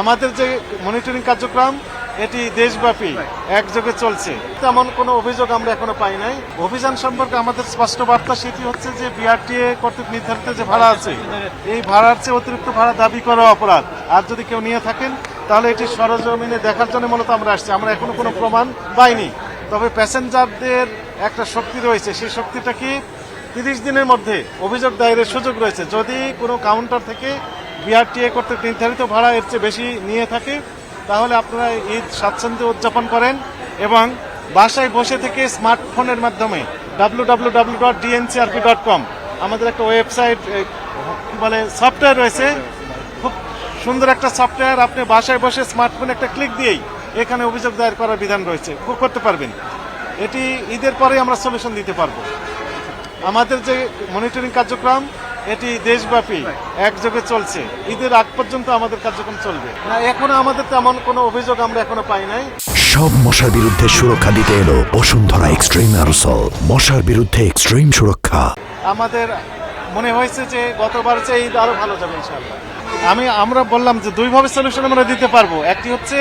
আমাদের যে মনিটরিং কার্যক্রম, এটি দেশব্যাপী, একযোগে চলছে। তেমন কোনো অভিযোগ আমরা এখনও পাই নাই। অভিযান সম্পর্কে আমাদের স্পষ্ট বার্তা সেটি হচ্ছে যে বিআরটিএ কর্তৃক নির্ধারিত যে ভাড়া আছে, এই ভাড়ার চেয়ে অতিরিক্ত ভাড়া দাবি করা অপরাধ। আর যদি কেউ নিয়ে থাকেন, তাহলে এটি সরজমিনে দেখার জন্য মূলত আমরা আসছি। আমরা এখনও কোনো প্রমাণ পাইনি। তবে প্যাসেঞ্জারদের একটা শক্তি রয়েছে। সেই শক্তিটা কি? তিরিশ দিনের মধ্যে অভিযোগ দায়েরের সুযোগ রয়েছে। যদি কোনো কাউন্টার থেকে বিআরটিএ করতে নির্ধারিত ভাড়া এর চেয়ে বেশি নিয়ে থাকে। তাহলে আপনারা ঈদ স্বাচ্ছন্দ্যে উদযাপন করেন এবং বাসায় বসে থেকে স্মার্টফোনের মাধ্যমে W W W dot DNCRP dot com আমাদের একটা ওয়েবসাইট বলে, সফটওয়্যার রয়েছে। খুব সুন্দর একটা সফটওয়্যার, আপনি বাসায় বসে স্মার্টফোনে একটা ক্লিক দিয়েই এখানে অভিযোগ দায়ের করার বিধান রয়েছে। খুব করতে পারবেন। এটি ঈদের পরেই আমরা সলিউশন দিতে পারব। আমাদের যে মনিটরিং কার্যক্রম এটি দেশব্যাপী একযোগে চলছে। ঈদের আগ পর্যন্ত আমাদের কার্যক্রম চলবে। না এখনও আমাদের তেমন কোনো অভিযোগ আমরা এখনও পাই নাই। সব মশার বিরুদ্ধে সুরক্ষা দিতে এলো বসুন্ধরা এক্সট্রিম অ্যারোসল মশার বিরুদ্ধে এক্সট্রিম সুরক্ষা। আমাদের মনে হয়েছে যে গতবার চেয়ে ঈদ আরও ভালো যাবে ইনশাআল্লাহ। আমি আমরা বললাম যে দুইভাবে সলিউশন আমরা দিতে পারব। একটি হচ্ছে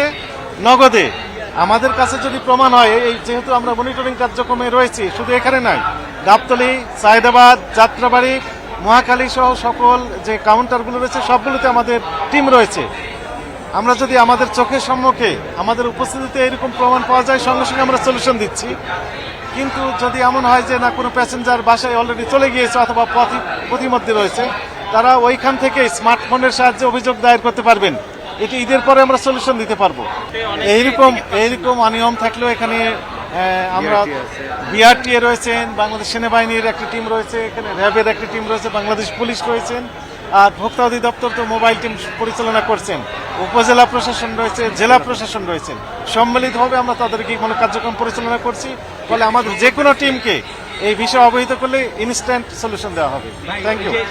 নগদে। আমাদের কাছে যদি প্রমাণ হয় এই যেহেতু আমরা মনিটরিং কার্যক্রমে রয়েছি শুধু এখানে নাই গাবতলি সায়দাবাদ যাত্রাবাড়ি মহাখালী সহ সকল যে কাউন্টারগুলো রয়েছে, সবগুলোতে আমাদের টিম রয়েছে। আমরা যদি আমাদের চোখের সম্মুখে আমাদের উপস্থিতিতে এরকম প্রমাণ পাওয়া যায়, সঙ্গে সঙ্গে আমরা সলিউশন দিচ্ছি। কিন্তু যদি এমন হয় যে না, কোনো প্যাসেঞ্জার বাসায় অলরেডি চলে গিয়েছে অথবা পথি পথিমধ্যে রয়েছে, তারা ওইখান থেকে স্মার্টফোনের সাহায্যে অভিযোগ দায়ের করতে পারবেন। এটি ঈদের পরে আমরা সলিউশন দিতে পারব। এইরকম এইরকম অনিয়ম থাকলেও এখানে আমরা বিআরটিএ রয়েছেন বাংলাদেশ সেনাবাহিনীর একটি টিম রয়েছে এখানে র্যাবের একটি টিম রয়েছে বাংলাদেশ পুলিশ রয়েছেন আর ভোক্তা অধিদপ্তর তো মোবাইল টিম পরিচালনা করছেন। উপজেলা প্রশাসন রয়েছে জেলা প্রশাসন রয়েছেন। সম্মিলিতভাবে আমরা তাদেরকে কোনো কার্যক্রম পরিচালনা করছি ফলে আমাদের যে কোনো টিমকে এই বিষয়ে অবহিত করলে ইনস্ট্যান্ট সলিউশন দেওয়া হবে। Thank you